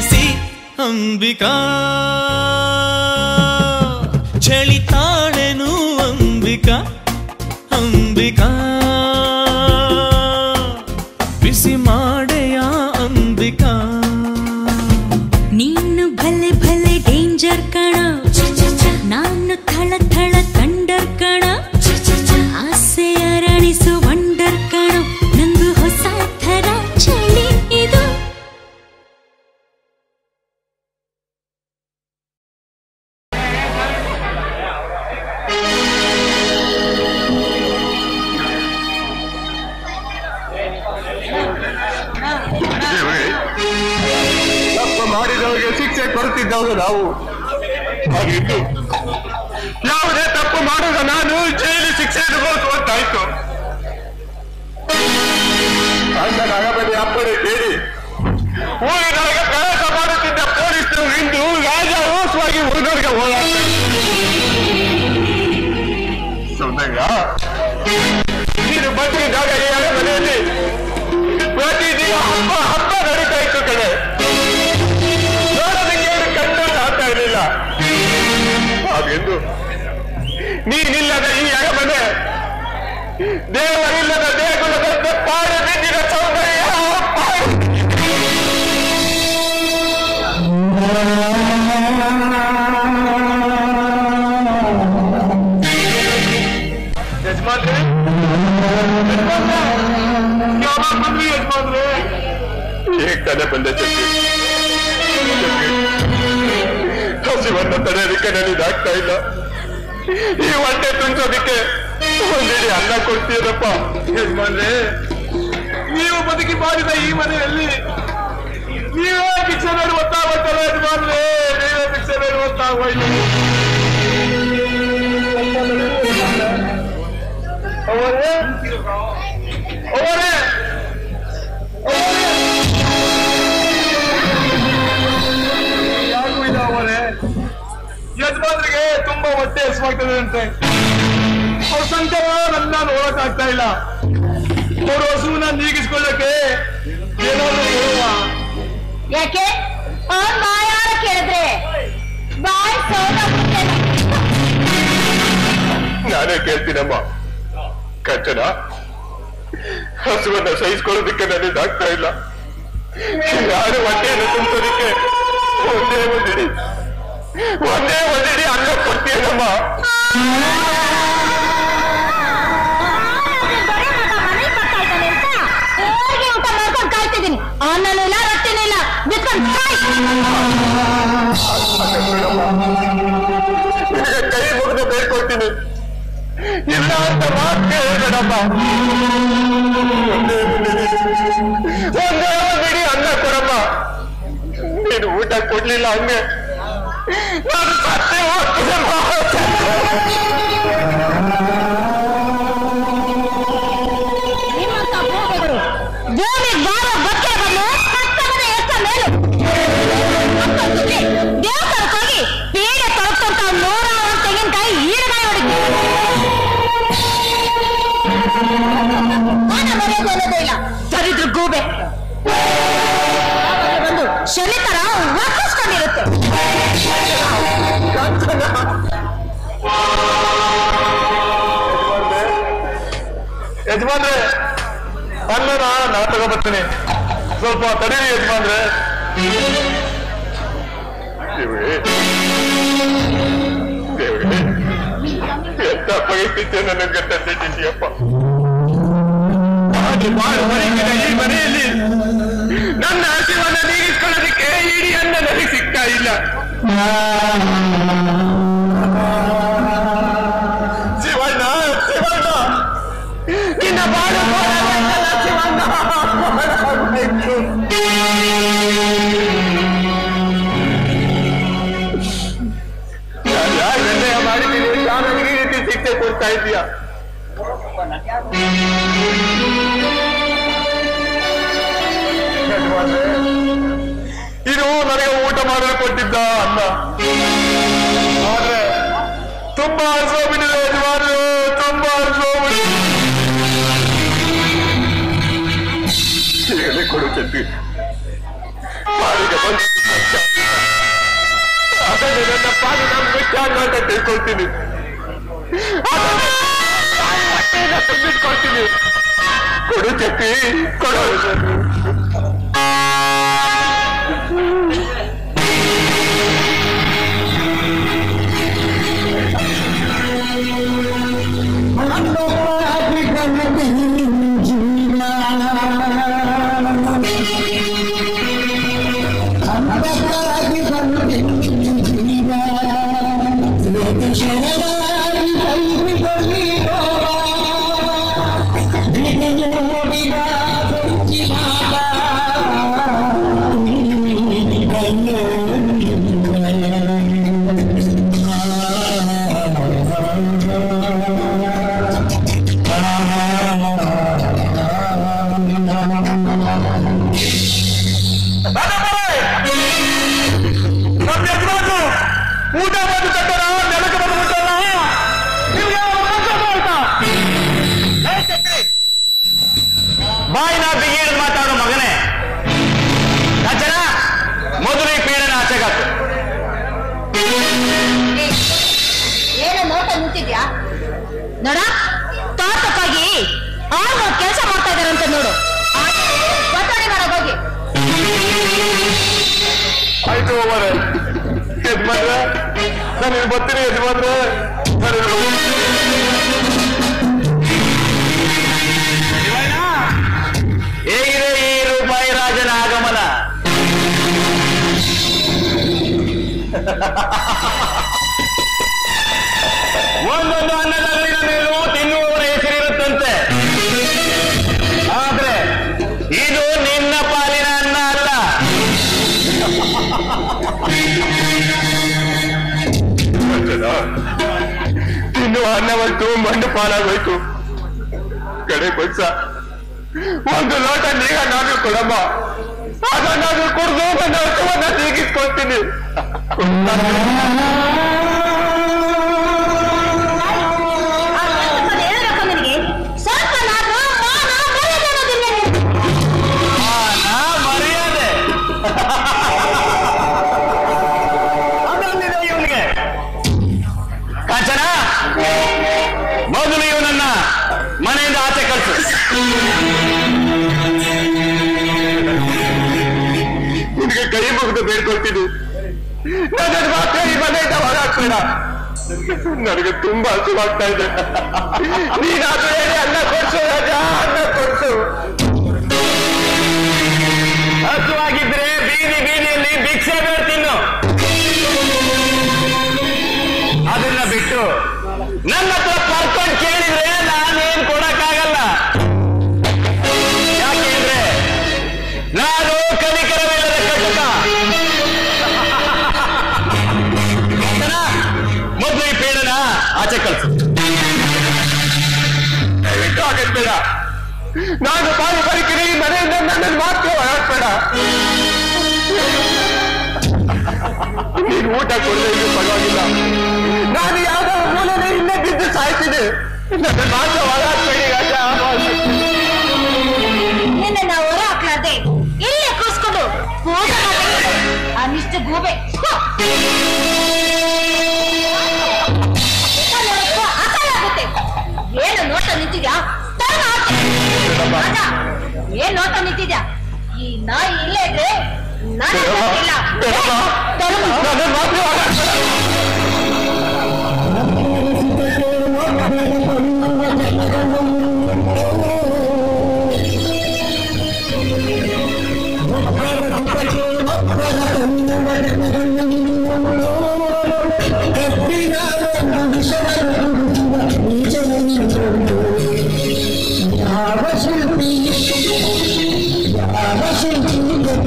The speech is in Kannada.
చేసి అంబిక. చలి అంబిక అంబికా. ಕೊಡುತ್ತಿದ್ದವರು ನಾವು. ಯಾವುದೇ ತಪ್ಪು ಮಾಡುವ ನಾನು ಜೈಲು ಶಿಕ್ಷೆ ಅನುಭವಿಸುವಂತಾಯ್ತು ನೀನಿಲ್ಲದ ಈ ಅರಮನೆ ದೇವರಿಲ್ಲದ ದೇಗುಲದಂತೆ ಪಾಡು ಬಿದ್ದಿನ ಸೌಂದರ್ಯ ಪಾಡು ಯಜಮಾನ್ರೆ ಯಾವಾಗ ಬಂದ್ರಿ ಯಜಮಾನ್ರೆ ಈಗ ತಾನೇ ಬಂದೆ ಚಟ್ಟಿ ಹಸಿವನ್ನು ತಡೆಯೋದಕ್ಕೆ ನನಗೆ ಆಗ್ತಾ ಇಲ್ಲ ಈ ಹೊಟ್ಟೆ ತುಂಬಿಸೋದಕ್ಕೆ ಒಂದಿಡಿ ಅನ್ನ ಕೊಡ್ತೀರಪ್ಪ. ಯಜಮಾನ್ರೆ, ನೀವು ಬದುಕಿ ಮಾಡಿದ ಈ ಮನೆಯಲ್ಲಿ ನೀವೇ ಭಿಕ್ಷೆ ಬೇಡುವಂತಾಗುತ್ತಲ್ಲ ಯಜಮಾನ್ರೆ. ನೀವೇ ಭಿಕ್ಷೆ ಬೇಡುವಂತಾಗೋಯ್ತು ಅವರೇ ಅವರೇ. ಯಜಮಾನ್ರಿಗೆ ತುಂಬಾ ಹೊಟ್ಟೆ ಹೆಸರಾಗ್ತದೆ ಅಂತೆ. ಅವ್ರ ಸಂಕಟ ನನ್ನ ನೋಡಕ್ ಆಗ್ತಾ ಇಲ್ಲ. ಅವ್ರ ಹಸುವನ್ನ ನೀಗಿಸ್ಕೊಳ್ಳಕ್ಕೆ ಏನಾದ್ರು ಯಾಕೆ? ಬಾಯಾರ ಕೇಳಿದ್ರೆ? ಬಾಯ್ ನಾನೇ ಕೇಳ್ತೀನಮ್ಮ. ಕಂಚನ ಹಸುವನ್ನ ಸಹಿಸ್ಕೊಳ್ಳೋದಕ್ಕೆ ನನಗೆ ಆಗ್ತಾ ಇಲ್ಲ. ಯಾರು ಹೊಟ್ಟೆಯನ್ನು ತುಂಬಿಸೋದಕ್ಕೆ ಒಂದೇ ಒಂದಿಡಿ ಒಂದೇ ಒಂದಿಡಿ ಕಾಯ್ತಿದ್ದೀನಿ ಅನ್ನನೂ ಇಲ್ಲ ರೊಟ್ಟಿನೂ ಇಲ್ಲ ನಿನಗೆ ಕೈ ಮುಗಿದು ಬೇಡ್ಕೊಳ್ತೀನಿ ಇಲ್ಲ ಅಂತ ಮಾತು ಹೇಳ್ಬೇಡಮ್ಮ ಒಂದೇ ಬಿಡಿ ಅನ್ನ ಕೊಡಮ್ಮ ನೀನು ಊಟ ಕೊಡ್ಲಿಲ್ಲ ಹಂಗೆ ನಾನು 还有我，你干嘛？ಯಜಮಾನ್ರೆ ಅನ್ನನ ನಾ ತಗೋಬರ್ತೀನಿ ಸ್ವಲ್ಪ ತಡೀರಿ ಯಜಮಾನ್ರೆ ದೇವ್ರೇ ದೇವ್ರೇ ಎಂತ ಪರಿಸ್ಥಿತಿ ನನಗೆ ತಂದಿದ್ದೀಯಪ್ಪ ಹಾಗೆ ಬಾಳು ಬದುಕಿದ ಈ ಮನೆಯಲ್ಲಿ ನನ್ನ ಹಸಿವನ್ನ ನೀಗಿಸ್ಕೊಳ್ಳೋದಕ್ಕೆ ಇಡೀ ಅನ್ನ ನನಗೆ ಸಿಗ್ತಾ ಇಲ್ಲ ಶಿಕ್ಷೆ ಕೊಡ್ತಾ ಇದೆಯಾ ಇದು ನನಗೆ ಊಟ ಮಾಡಲು ಕೊಟ್ಟಿದ್ದ ಅನ್ನ. ತುಂಬಾ ಹಸ್ವಾಗ್ಬಿಟ್ಟಿದೆ ಯಜಮಾನ್ರು, ತುಂಬಾ ಹಸ್ವಾಗ್ಬಿಟ್ಟಿದೆ ಈಗಲೇ ಕೊಡು ಚಟ್ಟಿ ಬಾಡಿಗೆ ಬಂದು ಅದನ್ನು ನನ್ನ ಪಾಲಿನ ಮುಚ್ಚಾಂಗ ಅಂತ ತಿಳ್ಕೊಳ್ತೀನಿ. ತುಂಬಿಟ್ಕೊಳ್ತೀನಿ ಕೊಡು ಕೊಡು ನೋಟ ನಿಂತಿದ್ಯಾ ನೋಡ, ತೋಟಕ್ಕಾಗಿ ಕೆಲಸ ಮಾಡ್ತಾ ಇದಾರಂತ ನೋಡು. ಬಟಾಣಿ ಮಾಡಕ್ ಹೋಗಿ. ಆಯ್ತು ಇಲ್ಲಿ ಬರ್ತೀನಿ. ಹೇಗಿದೆ ಈ ರೂಪಾಯಿ ರಾಜನ ಆಗಮನ? ತಿನ್ನುವ ಅನ್ನವಂತೂ ಮಣ್ಣು ಪಾಲಾಗೋಯ್ತು ಕಡೆ ಪಕ್ಷ ಒಂದು ಲೋಟ ನೀಗ ನಾನು ಕೊಡಮ್ಮ. ಅದನ್ನಾದ್ರೂ ಕುಡಿದು ನನ್ನ ಹಸುವನ್ನ ನೀಗಿಸ್ಕೊಳ್ತೀನಿ. ಬೇಡ್ಕೊಳ್ತೀನಿ ನನ್ನ ಮಾತ್ರ ಈ ಮನೆಯಿಂದ ಹೊರಹಾಕ್ಬೇಡ. ನನಗೆ ತುಂಬಾ ಹಸುವಾಗ್ತಾ ಇದೆ. ನೀನಾದ್ರೂ ಹೇಳಿ ಅನ್ನ ನಾನು ಬಾಯಿ ಬರೀತೀನಿ ಈ ಮನೆಯಿಂದ ನನ್ನನ್ನು ಮಾತ್ರ ಹೊರಡ್ಬೇಡ ನೀನು ಊಟ ಕೊಡದೆ ಇದ್ದು ಪರವಾಗಿಲ್ಲ ನಾನು ಯಾವ್ದೋ ಮೂಲೆಯಲ್ಲಿ ಇಲ್ಲೇ ಬಿದ್ದು ಸಾಯ್ತೀನಿ ನನ್ನ ಮಾತ್ರ ಹೊರಹಾಕ್ಬೇಡಿ ರಾಜ ನಿನ್ನ ನಾವು ಹೊರ ಹಾಕ್ಲಾರ್ದೆ ಇಲ್ಲೇ ಕೂಸ್ಕೊಂಡು ಪೂಜೆ ಮಾಡ್ಬೇಕು. ಅನಿಷ್ಟ ಗೂಬೆ ಏನ್ ನೋಟ ನಿಂತಿದ್ಯಾ? ಈ ನಾಯಿ ಇಲ್ಲೇ ಇದ್ರೆ ನನಗೆ ಗೊತ್ತಿಲ್ಲ.